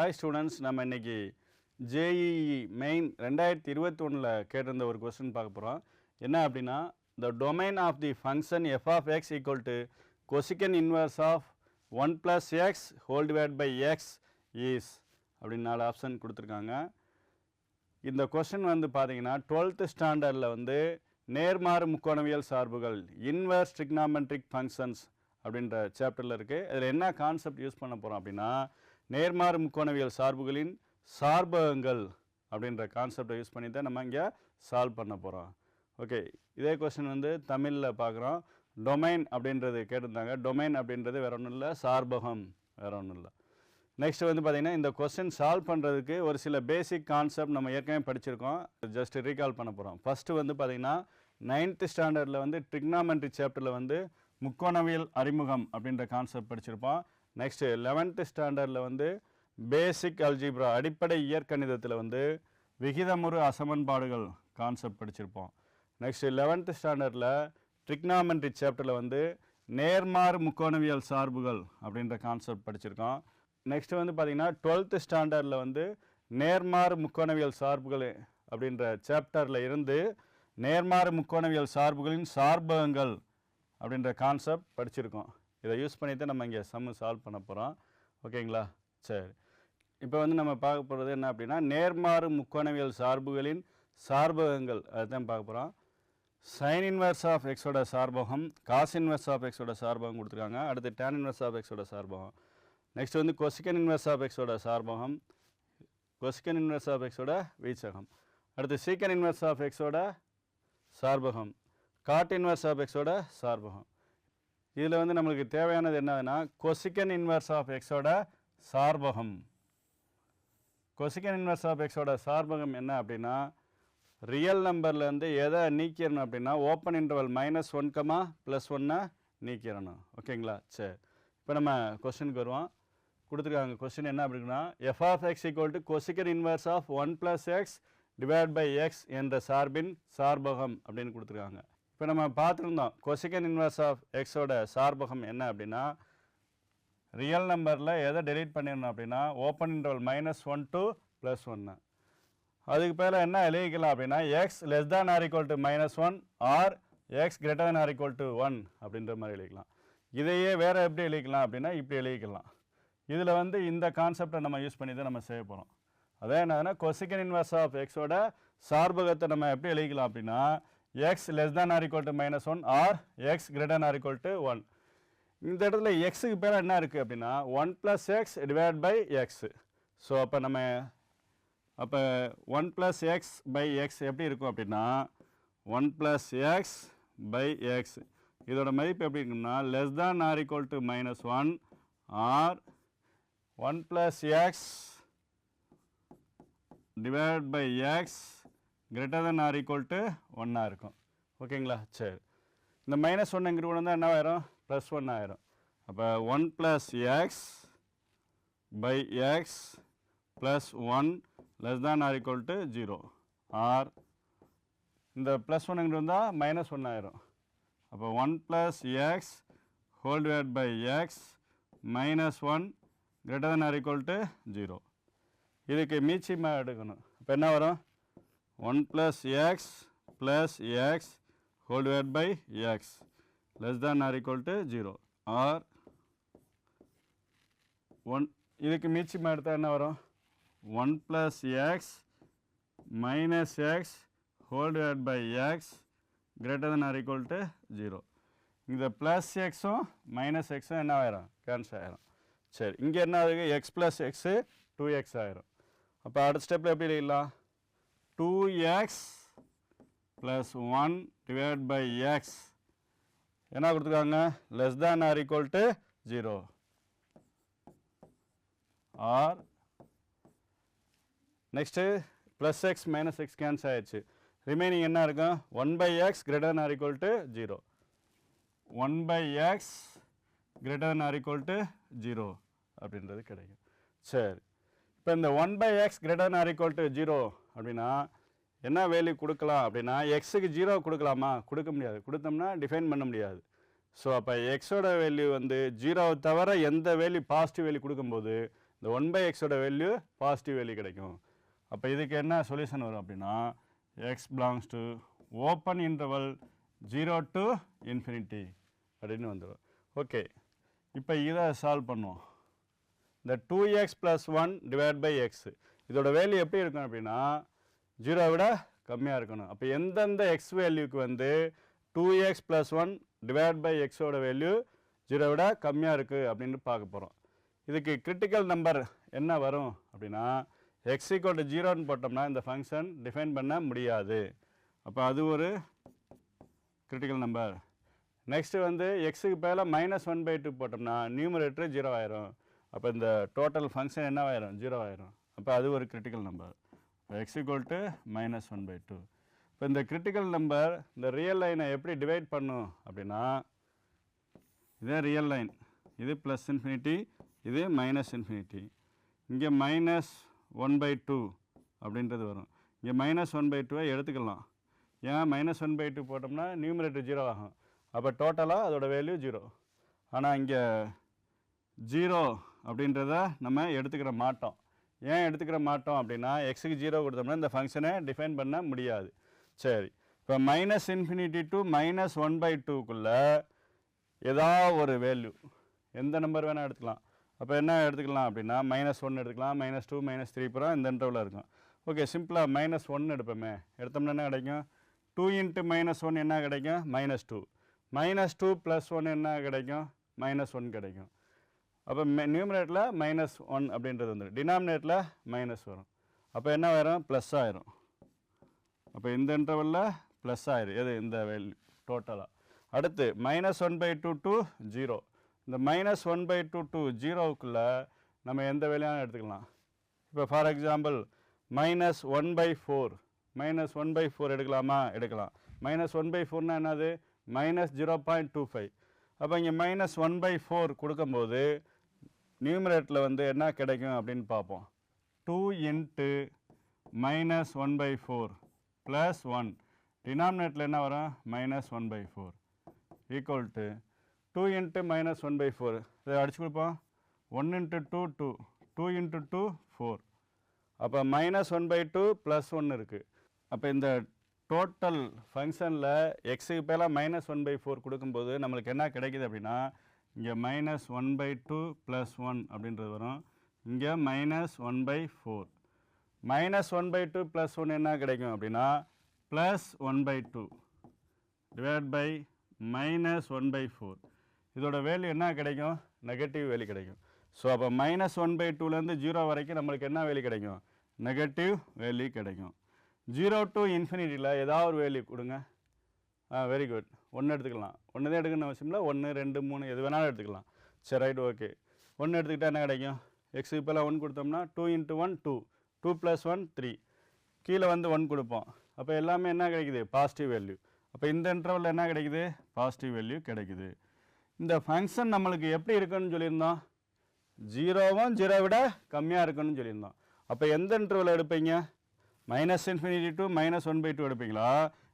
Hi students நம்ம இன்னைக்கு JEE main ரெண்டாயிரத்தி இருபத்தி ஒன்றில் கேட்டிருந்த ஒரு கொஸ்டின் பார்க்க போகிறோம் என்ன அப்படின்னா the domain of the function f of x equal to cosecant inverse of one plus x whole divide by x is அப்படின்னு நாலு ஆப்ஷன் கொடுத்துருக்காங்க. இந்த கொஸ்டின் வந்து பார்த்தீங்கன்னா டுவெல்த்து ஸ்டாண்டர்டில் வந்து நேர்மாறு முக்கோணவியல் சார்புகள் இன்வர்ஸ் ட்ரிக்னாமெட்ரிக் ஃபங்க்ஷன்ஸ் அப்படின்ற சாப்டரில் இருக்குது இதில் என்ன கான்செப்ட் யூஸ் பண்ண போகிறோம் அப்படின்னா நேர்மாறு முக்கோணவியல் சார்புகளின் சார்பகங்கள் அப்படின்ற கான்செப்டை யூஸ் பண்ணி தான் நம்ம இங்கே சால்வ் பண்ண போகிறோம் ஓகே இதே கொஸ்டின் வந்து தமிழில் பார்க்குறோம். டொமைன் அப்படின்றது கேட்டிருந்தாங்க. டொமைன் அப்படின்றது வேற ஒன்றும் இல்லை. சார்பகம் வேற ஒன்றும் இல்லை. நெக்ஸ்ட் வந்து பார்த்திங்கன்னா இந்த கொஸ்டின் சால்வ் பண்ணுறதுக்கு ஒரு சில பேசிக் கான்செப்ட் நம்ம ஏற்கனவே படிச்சிருக்கோம். ஜஸ்ட் ரீகால் பண்ண போகிறோம் ஃபஸ்ட்டு வந்து பார்த்தீங்கன்னா நைன்த்து ஸ்டாண்டர்டில் வந்து ட்ரிக்னாமெண்ட்ரி சாப்டரில் வந்து முக்கோணவியல் அறிமுகம் அப்படின்ற கான்செப்ட் படிச்சிருப்போம். நெக்ஸ்ட்டு லெவன்த்து ஸ்டாண்டர்டில் வந்து பேசிக் அல்ஜிப்ரா அடிப்படை இயற்கணிதத்தில் வந்து விகிதமுறு அசமன்பாடுகள் கான்செப்ட் படிச்சிருப்போம். நெக்ஸ்ட்டு லெவன்த்து ஸ்டாண்டர்டில் ட்ரிக்னாமெண்ட்ரி சாப்டரில் வந்து நேர்மாறு முக்கோணவியல் சார்புகள் அப்படின்ற கான்செப்ட் படிச்சிருக்கோம். நெக்ஸ்ட் வந்து பார்த்தீங்கன்னா டுவெல்த்து ஸ்டாண்டர்டில் வந்து நேர்மாறு முக்கோணவியல் சார்புகள் அப்படின்ற சாப்டரில் இருந்து நேர்மாறு முக்கோணவியல் சார்புகளின் சார்பகங்கள் அப்படின்ற கான்செப்ட் படிச்சிருக்கோம். இதை யூஸ் பண்ணி தான் நம்ம இங்கே சம்மு சால்வ் பண்ண போகிறோம் ஓகேங்களா? சரி. இப்போ வந்து நம்ம பார்க்க போகிறது என்ன அப்படின்னா நேர்மாறு முக்கோணவியல் சார்புகளின் சார்பகங்கள். அதுதான் பார்க்க போகிறோம் சைன் இன்வர்ஸ் ஆஃப் எக்ஸோட சார்பகம் காஸ் இன்வர்ஸ் ஆஃப் எக்ஸோட சார்பகம் கொடுத்துருக்காங்க. அடுத்து டேன் இன்வர்ஸ் ஆஃப் எக்ஸோட சார்பகம். நெக்ஸ்ட் வந்து கொசிக்கன் இன்வர்ஸ் ஆஃப் எக்ஸோட சார்பகம் கொசிக்கன் இன்வர்ஸ் ஆஃப் எக்ஸோட வீச்சகம். அடுத்து சீக்கன் இன்வர்ஸ் ஆஃப் எக்ஸோட சார்பகம் காட் இன்வர்ஸ் ஆஃப் எக்ஸோட சார்பகம். இதில் வந்து நம்மளுக்கு தேவையானது என்னதுன்னா கொசிக்கன் இன்வர்ஸ் ஆஃப் எக்ஸோட சார்பகம். கொசிக்கன் இன்வர்ஸ் ஆஃப் எக்ஸோட சார்பகம் என்ன அப்படின்னா ரியல் நம்பர்லேருந்து எதை நீக்கிடணும் அப்படின்னா open interval minus one comma plus ஒன்னை நீக்கிடணும். ஓகேங்களா சரி. இப்போ நம்ம கொஸ்டினுக்கு வருவோம். கொடுத்துருக்காங்க. கொஸ்டின் என்ன அப்படின்னா f of x equal to cosecant inverse of one plus x divide by x என்ற சார்பின் சார்பகம் அப்படின்னு கொடுத்துருக்காங்க. இப்போ நம்ம பார்த்துருந்தோம் கொசிக்கன் இன்வர்ஸ் ஆஃப் எக்ஸோட சார்பகம் என்ன அப்படின்னா ரியல் நம்பரில் எதை டெலீட் பண்ணிடணும் அப்படின்னா open interval minus one to plus ஒன்று அதுக்கு பேரில் என்ன எழுதிக்கலாம் அப்படின்னா x less than or equal to minus one or x greater than or equal to one அப்படின்ற மாதிரி எழுதிக்கலாம். இதையே வேறு எப்படி எழுதிக்கலாம் அப்படின்னா இப்படி எழுதிக்கலாம். இதில் வந்து இந்த கான்செப்டை நம்ம யூஸ் பண்ணி தான் நம்ம செய்ய போகிறோம் அதே என்னதுன்னா கொசிக்கன் இன்வர்ஸ் ஆஃப் எக்ஸோட சார்பகத்தை நம்ம எப்படி எழுதிக்கலாம் அப்படின்னா x less than or equal to minus one or x greater or equal to one இந்த இடத்துல எக்ஸுக்கு பேர் என்ன இருக்குது அப்படின்னா one plus x divide by x so அப்போ நம்ம அப்போ one plus x by x எப்படி இருக்கும் அப்படின்னா one plus x by x இதோட மதிப்பு எப்படி இருக்குன்னா less than or equal to minus one or one plus x divide by x greater than or equal to ஒன்னாக இருக்கும். ஓகேங்களா சரி. இந்த மைனஸ் ஒன் இங்கிட்டு கொண்டு வந்தால் என்ன ஆயிரும்? ப்ளஸ் ஒன் ஆயிரும். அப்போ one plus x by x plus one less than or equal to zero or இந்த ப்ளஸ் ஒன் இங்கிட்டு வந்தால் மைனஸ் ஒன் ஆயிரும். அப்போ one plus x whole divide by x minus one greater than or equal to zero இதுக்கு மீச்சிமாக எடுக்கணும். அப்போ என்ன வரும்? 1 plus x plus x whole divided by x less than or equal to 0 or 1 இதுக்கு மீச்சிம் அடுத்தா என்ன வரும் 1 plus x minus x whole divided by x greater than or equal to 0 இந்த plus x உம் minus x உம் என்ன ஆயிரும் cancel ஆயிரும் சரி இங்க என்ன ஆகுது x plus x 2x ஆயிரும் அப்போ அடுத்த ஸ்டெப்பில் எப்படி இல்லா 2x plus 1 divided by x என்ன கொடுத்துக்காங்க less than or equal to 0 or next plus x minus x cancel ஆயிடுச்சு remaining என்ன இருக்கும் 1 by x greater than or equal to 0 1 by x greater than or equal to 0 அப்படின்றது கிடைக்கும் சரி இப்போ இந்த 1 by x greater than or equal to 0 அப்படின்னா என்ன வேல்யூ கொடுக்கலாம் அப்படின்னா எக்ஸுக்கு ஜீரோ கொடுக்கலாமா? கொடுக்க முடியாது. கொடுத்தோம்னா டிஃபைன் பண்ண முடியாது. ஸோ அப்போ எக்ஸோட வேல்யூ வந்து ஜீரோவை தவிர எந்த வேல்யூ பாசிட்டிவ் வேல்யூ கொடுக்கும்போது இந்த ஒன் பை எக்ஸோட வேல்யூ பாசிட்டிவ் வேல்யூ கிடைக்கும். அப்போ இதுக்கு என்ன சொல்யூஷன் வரும் அப்படின்னா x belongs to open interval zero to infinity அப்படின்னு வந்துடும் ஓகே இப்போ இதை சால்வ் பண்ணுவோம். இந்த two x plus one divide by x இதோட வேல்யூ எப்படி இருக்கும் அப்படின்னா ஜீரோ விட கம்மியாக இருக்கணும். அப்போ எந்தெந்த எக்ஸ் வேல்யூக்கு வந்து two x plus one divide by எக்ஸோட வேல்யூ ஜீரோ விட கம்மியாக இருக்குது அப்படின்னு பார்க்க போகிறோம் இதுக்கு கிரிட்டிக்கல் நம்பர் என்ன வரும் அப்படின்னா எக்ஸ் ஈக்குவல் டு ஜீரோன்னு போட்டோம்னா இந்த ஃபங்க்ஷன் டிஃபைன் பண்ண முடியாது. அப்போ அது ஒரு கிரிட்டிக்கல் நம்பர் நெக்ஸ்ட்டு வந்து எக்ஸுக்கு பதிலாக மைனஸ் ஒன் பை டூ போட்டோம்னா நியூமரேட்டர் ஜீரோ ஆயிரும். அப்போ இந்த டோட்டல் ஃபங்க்ஷன் என்ன ஆயிரும் ஜீரோ ஆயிரும். அப்போ அது ஒரு கிரிட்டிக்கல் நம்பர் இப்போ x equal to minus one by two இப்போ இந்த கிரிட்டிக்கல் நம்பர் இந்த ரியல் லைனை எப்படி டிவைட் பண்ணும் அப்படின்னா இதே ரியல் லைன் இது ப்ளஸ் இன்ஃபினிட்டி இது மைனஸ் இன்ஃபினிட்டி இங்கே மைனஸ் ஒன் பை டூ அப்படின்றது வரும். இங்கே மைனஸ் ஒன் பை டூவை எடுத்துக்கலாம். ஏன் மைனஸ் ஒன் பை டூ போட்டோம்னா நியூமரேட்டர் ஜீரோ ஆகும். அப்போ டோட்டலாக அதோட வேல்யூ ஜீரோ ஆனால் இங்கே ஜீரோ அப்படின்றத நம்ம எடுத்துக்கிற மாட்டோம். ஏன் எடுத்துக்கிற மாட்டோம் அப்படின்னா எக்ஸுக்கு ஜீரோ கொடுத்தோம்னா இந்த ஃபங்க்ஷனை டிஃபைன் பண்ண முடியாது. சரி. இப்போ minus infinity to minus one by டூக்குள்ளே ஏதாவது ஒரு வேல்யூ எந்த நம்பர் வேணால் எடுத்துக்கலாம். அப்போ என்ன எடுத்துக்கலாம் அப்படின்னா மைனஸ் ஒன் எடுத்துக்கலாம். மைனஸ் டூ மைனஸ் த்ரீ பூரா இந்த இன்டர்வில் இருக்கும் ஓகே சிம்பிளாக மைனஸ் ஒன் எடுப்போமே. எடுத்தோம்னா என்ன கிடைக்கும்? டூ இன்ட்டு மைனஸ் ஒன் என்ன கிடைக்கும்? Minus two minus two plus one என்ன கிடைக்கும்? மைனஸ் ஒன் கிடைக்கும். அப்போ நியூமினேட்டில் மைனஸ் ஒன் அப்படின்றது வந்துடும் டினாமினேட்டில் மைனஸ் வரும். அப்போ என்ன வரும் ப்ளஸ் ஆயிரும். அப்போ இந்த இன்டர்வலில் ப்ளஸ் ஆயிரும் எது? இந்த வேல்யூ டோட்டலாக அடுத்து minus one by two to zero இந்த minus one by two to ஜீரோவுக்குள்ளே நம்ம எந்த வேலையான எடுத்துக்கலாம்? இப்போ for example minus one by four minus one by four எடுக்கலாமா? எடுக்கலாம். மைனஸ் ஒன் பை ஃபோர்னா என்னது? Minus zero point two five அப்போ இங்கே மைனஸ் ஒன் பை ஃபோர் கொடுக்கும்போது நியூமரேட்டில் வந்து என்ன கிடைக்கும் அப்படின்னு பார்ப்போம். Two into minus one by four plus one டினாமினேட்டில் என்ன வரும்? Minus one by four equal to two into minus one by four இதை அடிச்சு கொடுப்போம். One into two two two into two four அப்போ minus one by two plus one இருக்குது அப்போ இந்த total ஃபங்க்ஷனில் எக்ஸுக்கு பேலாம் மைனஸ் ஒன் பை ஃபோர் கொடுக்கும்போது நம்மளுக்கு என்ன கிடைக்குது அப்படின்னா இங்கே minus one by two plus one அப்படின்றது வரும். இங்கே minus one by four minus one by two plus one என்ன கிடைக்கும் அப்படின்னா plus one by two divide by minus one by four இதோட வேல்யூ என்ன கிடைக்கும்? நெகட்டிவ் வேல்யூ கிடைக்கும். ஸோ அப்போ மைனஸ் ஒன் பை டூலேருந்து ஜீரோ வரைக்கும் நம்மளுக்கு என்ன வேல்யூ கிடைக்கும்? நெகட்டிவ் வேல்யூ கிடைக்கும். ஜீரோ டு இன்ஃபினிட்டியில் ஏதாவது ஒரு வேல்யூ கொடுங்க. வெரி குட் ஒன்று எடுத்துக்கலாம். ஒன்று தான் எடுக்கணும் அவசியம் இல்லை. ஒன்று ரெண்டு மூணு எது வேணாலும் எடுத்துக்கலாம். சரி ரைட் ஓகே ஒன்று எடுத்துக்கிட்டால் என்ன கிடைக்கும்? எக்ஸ் இப்போலாம் ஒன் கொடுத்தோம்னா two into one two two plus one three கீழே வந்து ஒன் கொடுப்போம். அப்போ எல்லாமே என்ன கிடைக்குது? பாசிட்டிவ் வேல்யூ அப்போ இந்த இன்டர்வலில் என்ன கிடைக்குது? பாசிட்டிவ் வேல்யூ கிடைக்குது. இந்த ஃபங்க்ஷன் நம்மளுக்கு எப்படி இருக்குன்னு சொல்லியிருந்தோம். ஜீரோவும் ஜீரோ விட கம்மியாக இருக்குன்னு சொல்லியிருந்தோம். அப்போ எந்த இன்டர்வல் எடுப்பீங்க? Minus infinity to minus one by two எடுப்பீங்களா?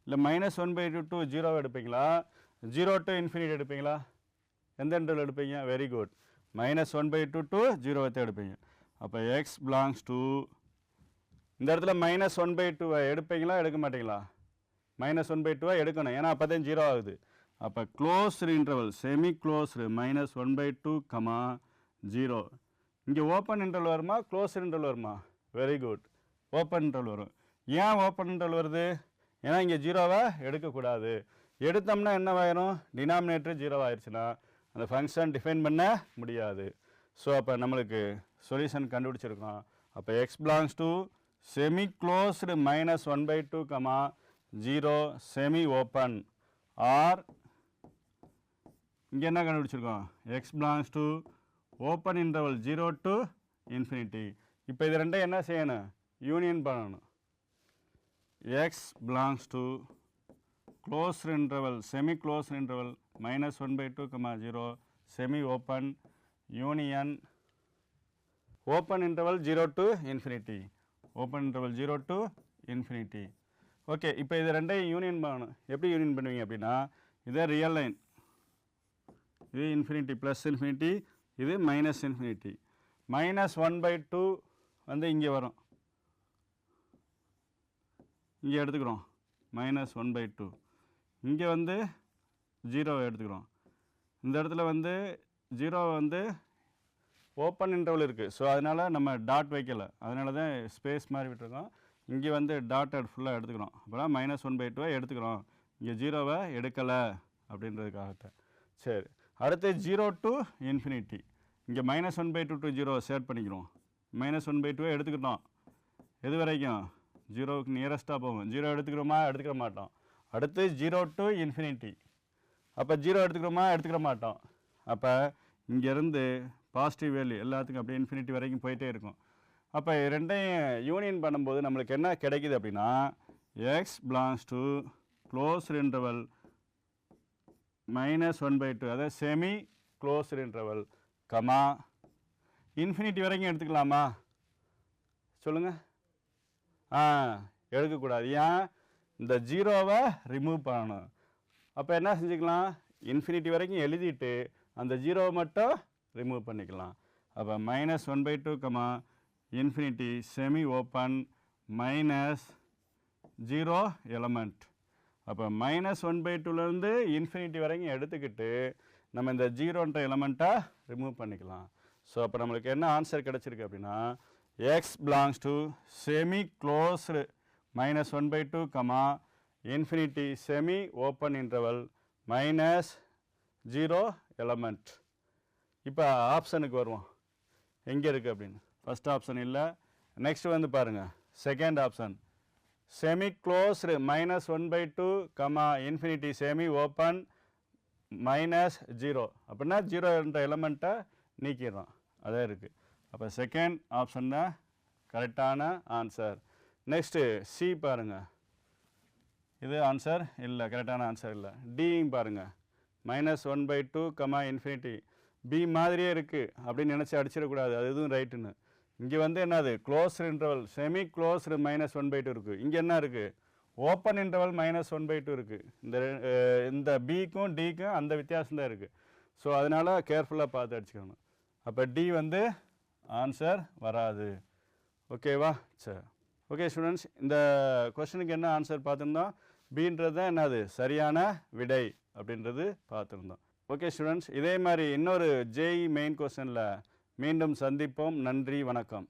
இல்லை minus one by two to zero எடுப்பீங்களா? ஜீரோ டு இன்ஃபினிட்டி எடுப்பீங்களா? எந்த இன்டர்வல் எடுப்பீங்க? Very good minus one by two to ஜீரோவை தான் எடுப்பீங்க. அப்போ எக்ஸ் பிலாங்ஸ் டு இந்த இடத்துல மைனஸ் ஒன் பை டூவை எடுப்பீங்களா? எடுக்க மாட்டீங்களா? மைனஸ் ஒன் பை டூவை எடுக்கணும். ஏன்னா அப்போ தான் ஜீரோ ஆகுது. அப்போ closed interval semi closed minus one by two comma zero இங்கே ஓப்பன் இன்டர்வல் வருமா? க்ளோஸ் இன்டர்வல் வருமா? வெரி குட் ஓப்பன் இன்டர்வல் வரும். ஏன் ஓப்பன் இன்டர்வல் வருது? ஏன்னா இங்கே ஜீரோவை எடுக்கக்கூடாது எடுத்தோம்னா என்னவாயிரும் டினாமினேட்டர் ஜீரோ ஆயிடுச்சுன்னா அந்த ஃபங்க்ஷன் டிஃபைன் பண்ண முடியாது. ஸோ அப்போ நம்மளுக்கு சொல்யூஷன் கண்டுபிடிச்சிருக்கோம். அப்போ x belongs to semi closed minus one by two comma zero semi open or இங்கே என்ன கண்டுபிடிச்சிருக்கோம்? X belongs to open interval zero to infinity இப்போ இது ரெண்டும் என்ன செய்யணும்? யூனியன் பண்ணணும். X belongs to close interval, semi-closed interval minus one by two comma zero semi open union open interval zero to infinity, open interval zero to infinity. Okay இப்போ இது ரெண்டையும் union பண்ணணும். எப்படி யூனியன் பண்ணுவீங்க அப்படின்னா இதே ரியல் லைன் இது infinity plus infinity இது minus infinity minus one by two வந்து இங்கே வரும். இங்கே எடுத்துக்கிறோம். மைனஸ் ஒன் பை டூ இங்கே வந்து ஜீரோவை எடுத்துக்கிறோம். இந்த இடத்துல வந்து ஜீரோவை வந்து ஓப்பன் இன்டர்வல் இருக்குது ஸோ அதனால் நம்ம டாட் வைக்கல. அதனால தான் ஸ்பேஸ் மாதிரி விட்டுருக்கோம். இங்கே வந்து டாட்டட் ஃபுல்லாக எடுத்துக்கிறோம். அப்போனா மைனஸ் ஒன் பை டூவை எடுத்துக்கிறோம். இங்கே ஜீரோவை எடுக்கலை அப்படின்றதுக்காகத்தான். சரி. அடுத்து ஜீரோ டு இன்ஃபினிட்டி இங்கே minus one by two to zero chat பண்ணிக்கிறோம். மைனஸ் ஒன் பை டூவை எடுத்துக்கிட்டோம். எது வரைக்கும்? ஜீரோவுக்கு நியரஸ்ட்டாக போகும். ஜீரோ எடுத்துக்கிறோமா? எடுத்துக்கிற மாட்டோம். அடுத்து ஜீரோ டு இன்ஃபினிட்டி அப்போ ஜீரோ எடுத்துக்கிறோமா? எடுத்துக்கிற மாட்டோம். அப்போ இங்கேருந்து பாசிட்டிவ் வேல்யூ எல்லாத்துக்கும் அப்படியே இன்ஃபினிட்டி வரைக்கும் போயிட்டே இருக்கும். அப்போ ரெண்டையும் யூனியன் பண்ணும்போது நம்மளுக்கு என்ன கிடைக்கிது அப்படின்னா x belongs to close interval minus one by two அதாவது semi close interval comma infinity வரைக்கும் எடுத்துக்கலாமா? சொல்லுங்கள் எடுக்கக்கூடாது. ஏன்? இந்த ஜீரோவை ரிமூவ் பண்ணணும். அப்போ என்ன செஞ்சுக்கலாம்? இன்ஃபினிட்டி வரைக்கும் எழுதிட்டு அந்த ஜீரோவை மட்டும் ரிமூவ் பண்ணிக்கலாம். அப்போ minus one by two comma infinity semi open minus zero element அப்போ மைனஸ் ஒன் பை டூலேருந்து இன்ஃபினிட்டி வரைக்கும் எடுத்துக்கிட்டு நம்ம இந்த ஜீரோன்ற எலமெண்ட்டை ரிமூவ் பண்ணிக்கலாம். ஸோ அப்போ நம்மளுக்கு என்ன ஆன்சர் கிடச்சிருக்கு அப்படின்னா x belongs to semi closed minus one by two comma infinity semi open interval minus zero element இப்போ ஆப்ஷனுக்கு வருவோம். எங்கே இருக்குது அப்படின்னு. ஃபஸ்ட் ஆப்ஷன் இல்லை. நெக்ஸ்ட் வந்து பாருங்கள் second option semi closed minus one by two comma infinity semi open minus zero அப்படின்னா ஜீரோ என்ற எலமெண்ட்டை நீக்கிடுறோம். அதே இருக்குது அப்போ செகண்ட் ஆப்ஷன் தான் கரெக்டான ஆன்சர் நெக்ஸ்ட்டு சி பாருங்கள் இது ஆன்சர் இல்லை கரெக்டான ஆன்சர் இல்லை. டியும் பாருங்கள் minus one by two comma infinity B மாதிரியே இருக்குது அப்படின்னு நினச்சி அடிச்சிடக்கூடாது. அது எதுவும் ரைட்டுன்னு இங்கே வந்து என்னது? Closed interval semi closed minus one by two இருக்குது இங்கே என்ன இருக்குது open interval minus one by two இருக்குது இந்த இந்த பிக்கும் டிக்கும் அந்த வித்தியாசம் தான் இருக்குது ஸோ அதனால் கேர்ஃபுல்லாக பார்த்து அடிச்சுக்கணும். அப்போ டி வந்து ஆன்சர் வராது. ஓகேவா சரி ஓகே ஸ்டூடெண்ட்ஸ் இந்த கொஸ்டினுக்கு என்ன ஆன்சர் பார்த்துருந்தோம்? பீன்றது தான் என்னது? சரியான விடை அப்படின்றது பார்த்துருந்தோம். ஓகே ஸ்டூடெண்ட்ஸ் இதே மாதிரி இன்னொரு ஜேஇ மெயின் கொஸ்டினில் மீண்டும் சந்திப்போம். நன்றி வணக்கம்.